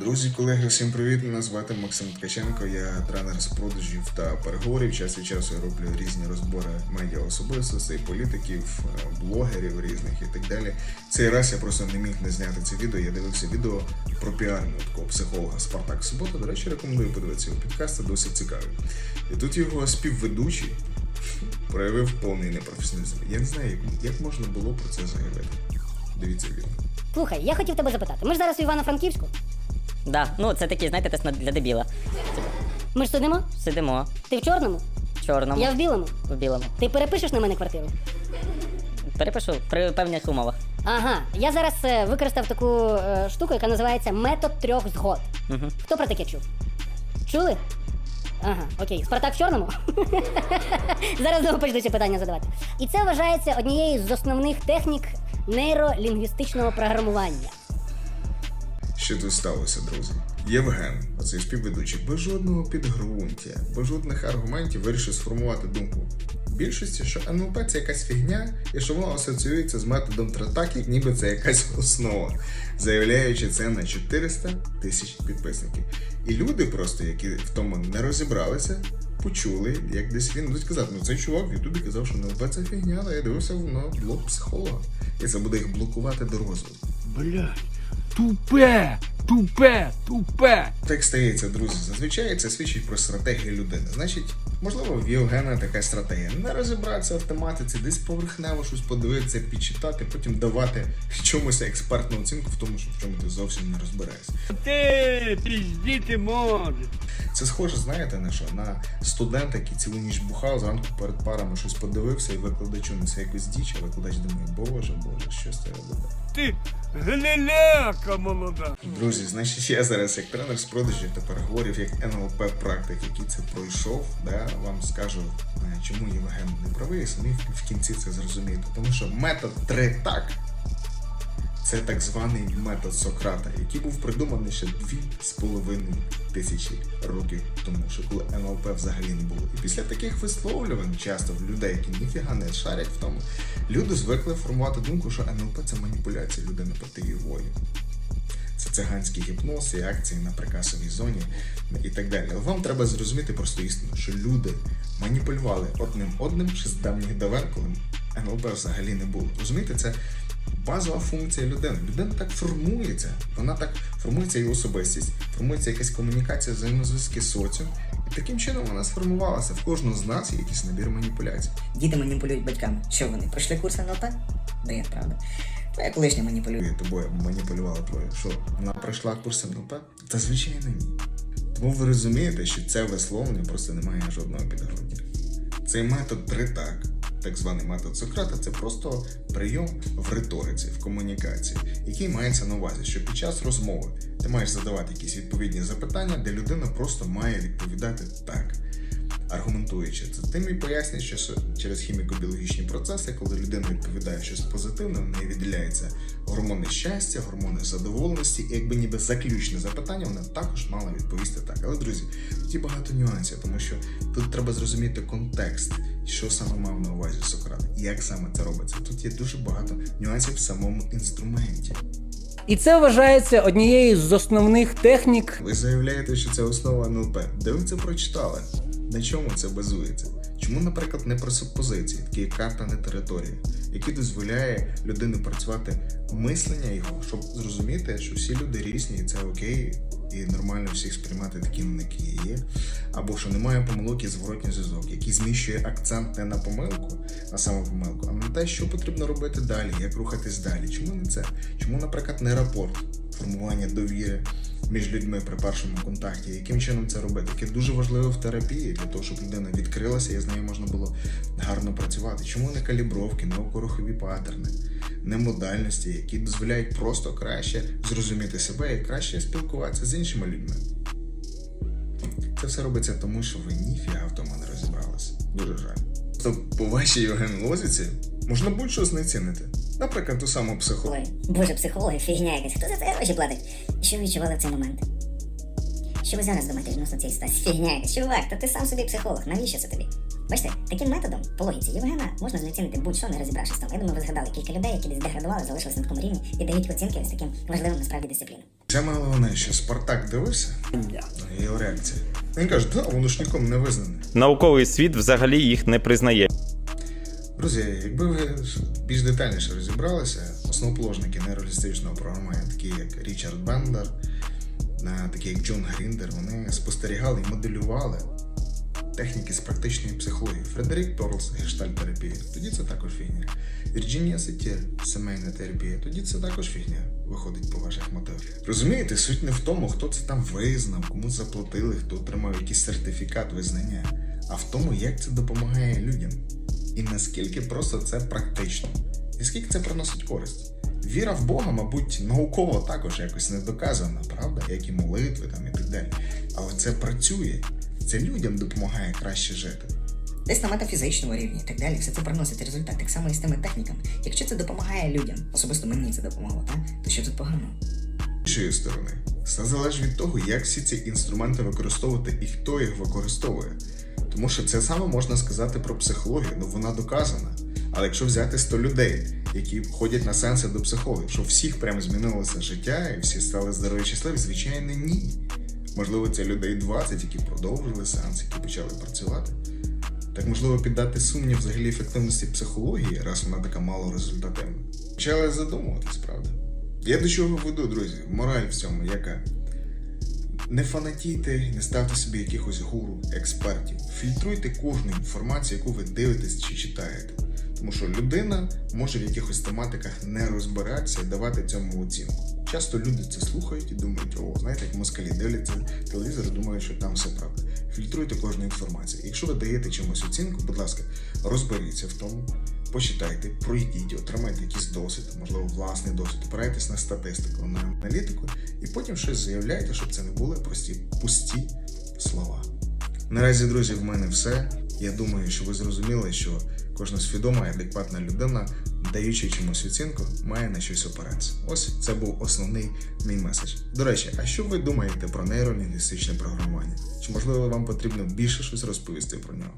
Друзі, колеги, всім привіт! Мене звати Максим Ткаченко. Я тренер з продажів та переговорів. Час від часу я роблю різні розбори медіа особистостей, політиків, е, блогерів різних і так далі. Цей раз я просто не міг не зняти це відео. Я дивився відео про піарного такого психолога Спартак Субота. До речі, рекомендую подивитися його підкасти, досить цікавий. І тут його співведучий проявив повний непрофесіоналізм. Я не знаю, як можна було про це заявити. Дивіться відео. Слухай, я хотів тебе запитати. Ми ж зараз у Івано-Франківську. Да, ну це такий, знаєте, тест на- для дебіла. Ми ж сидимо. Сидимо Ти в чорному, в чорному, я в білому. в білому. Ти перепишеш на мене квартиру? Перепишу при певних умовах. Ага, я зараз е, використав таку е, штуку, яка називається метод трьох згод. Угу. Хто про таке чув? Чули? Ага, окей. Спартак в чорному? Зараз знову почну ці питання задавати. І це вважається однією з основних технік нейролінгвістичного програмування. Що тут сталося, друзі? Євген, оцей співведучий, без жодного підґрунтя, без жодних аргументів вирішив сформувати думку більшості, що НЛП це якась фігня, і що воно асоціюється з методом тратак, ніби це якась основа, заявляючи це на 400 тисяч підписників. І люди, просто, які в тому не розібралися, почули, як десь він будуть казати, ну цей чувак в Ютубі казав, що НЛП це фігня, але я дивився на блог психолога. І це буде їх блокувати до розвитку. Блядь, тупе, тупе, тупе. Так стається, друзі. Зазвичай це свідчить про стратегію людини. Значить, можливо, в Євгена така стратегія. Не розібратися в тематиці, десь поверхнево щось подивитися, підчитати, потім давати чомусь експертну оцінку в тому, що в чому ти зовсім не розбираєшся. Ти піздіти можеш. Це схоже, знаєте, на що? На студента, який цілу ніч бухав, зранку перед парами щось подивився і викладачу несе якусь діч, а викладач думає, боже, боже, що з тебе буде. Ти гниляка молода. Друзі, значить, я зараз як тренер з продажів та переговорів, як НЛП практик, який це пройшов, да, вам скажу, е, чому Євген не правий, і самі в- кінці це зрозумієте. Тому що метод три так це так званий метод Сократа, який був придуманий ще дві з половиною тисячі років тому, що коли НЛП взагалі не було. І після таких висловлювань, часто в людей, які ніфіга не шарять в тому, люди звикли формувати думку, що НЛП це маніпуляція людини проти її волі. Циганський гіпноз і акції на прикасовій зоні і так далі. Але вам треба зрозуміти просто істину, що люди маніпулювали одним одним ще з давніх давен, коли НЛП взагалі не було. Розумієте, це базова функція людини. Людина так формується, вона так формується її особистість, формується якась комунікація, взаємозв'язки з соціум. І таким чином вона сформувалася. В кожного з нас є якийсь набір маніпуляцій. Діти маніпулюють батьками. Що вони? Пройшли курс НЛП? Бред, правда. Твоя колишня маніпулює. Тобою маніпулювала твоє. Що вона пройшла курс НЛП? Та звичайно ні. Тому ви розумієте, що це висловлення просто не має жодного підґрунтя. Цей метод три так, так званий метод Сократа, це просто прийом в риториці, в комунікації, який мається на увазі, що під час розмови ти маєш задавати якісь відповідні запитання, де людина просто має відповідати так. Аргументуючи це тим і пояснює, що через хіміко-біологічні процеси, коли людина відповідає щось позитивне, в неї відділяються гормони щастя, гормони задоволеності, і якби ніби заключне запитання, вона також мала відповісти так. Але друзі, тут є багато нюансів, тому що тут треба зрозуміти контекст, що саме мав на увазі Сократ, і як саме це робиться. Тут є дуже багато нюансів в самому інструменті. І це вважається однією з основних технік Ви заявляєте, що це основа НЛП. Де ви це прочитали? На чому це базується? Чому, наприклад, не пресупозиції, такі як карта не територія, які дозволяє людині працювати мислення його, щоб зрозуміти, що всі люди різні, і це окей, і нормально всіх сприймати такими, які є, або що немає помилок і зворотній зв'язок, який зміщує акцент не на помилку, на саму помилку, а на те, що потрібно робити далі, як рухатись далі. Чому не це? Чому, наприклад, не рапорт, формування довіри між людьми при першому контакті, яким чином це робити, яке дуже важливо в терапії для того, щоб людина відкрилася і з нею можна було гарно працювати. Чому не калібровки, не окорохові паттерни, не модальності, які дозволяють просто краще зрозуміти себе і краще спілкуватися з іншими людьми. Це все робиться тому, що ви ніфіга в тому не розібралися. Дуже жаль. То по вашій лозіці можна будь-що знецінити. Наприклад, ту саму психологію. Ой, боже, психологи, фігня якась. Хто за це гроші платить? Що ви відчували в цей момент? Що ви зараз думаєте відносно цієї ситуації? Фігня якась. Чувак, та ти сам собі психолог, навіщо це тобі? Бачите, таким методом, по логіці Євгена, можна знецінити будь-що, не розібравшись там. Я думаю, ви згадали кілька людей, які десь деградували, залишились на такому рівні і дають оцінки ось таким важливим насправді дисциплінам. Саме головне, що Спартак дивився, і його реакція. Він каже, да, воно ж нікому не визнане. Науковий світ взагалі їх не признає. Друзі, якби ви більш детальніше розібралися, основоположники нейролістичного програмування, такі як Річард Бендер, е, такі як Джон Гріндер, вони спостерігали і моделювали техніки з практичної психології. Фредерік Перлс, гештальт-терапія, тоді це також фігня. Вірджинія Сетір, сімейна терапія, тоді це також фігня. Виходить по ваших мотивах. Розумієте, суть не в тому, хто це там визнав, кому заплатили, хто отримав якийсь сертифікат визнання, а в тому, як це допомагає людям. І наскільки просто це практично, і скільки це приносить користь. Віра в Бога, мабуть, науково також якось не доказана, правда, як і молитви там і так далі. Але це працює, це людям допомагає краще жити. Десь на метафізичному рівні і так далі, все це приносить результат, так само і з тими техніками. Якщо це допомагає людям, особисто мені це допомогло, так? то що тут поганого? З іншої сторони, все залежить від того, як всі ці інструменти використовувати і хто їх використовує. Тому що це саме можна сказати про психологію, ну вона доказана. Але якщо взяти 100 людей, які ходять на сеанси до психологів, що всіх прям змінилося життя і всі стали здорові щасливі, звичайно, ні. Можливо, це людей 20, які продовжили сеанс, які почали працювати. Так можливо піддати сумнів взагалі ефективності психології, раз вона така мало результативна. Почали задумуватись, правда? Я до чого веду, друзі? Мораль в цьому яка? Не фанатійте, не ставте собі якихось гуру, експертів. Фільтруйте кожну інформацію, яку ви дивитесь чи читаєте. Тому що людина може в якихось тематиках не розбиратися і давати цьому оцінку. Часто люди це слухають і думають, о, знаєте, як москалі дивляться телевізор, думають, що там все правда. Фільтруйте кожну інформацію. Якщо ви даєте чимось оцінку, будь ласка, розберіться в тому, почитайте, пройдіть, отримайте якийсь досвід, можливо, власний досвід, опирайтесь на статистику, на аналітику, і потім щось заявляйте, щоб це не були прості пусті слова. Наразі, друзі, в мене все. Я думаю, що ви зрозуміли, що кожна свідома і адекватна людина, даючи чомусь оцінку, має на щось опиратися. Ось це був основний мій меседж. До речі, а що ви думаєте про нейролінгвістичне програмування? Чи можливо вам потрібно більше щось розповісти про нього?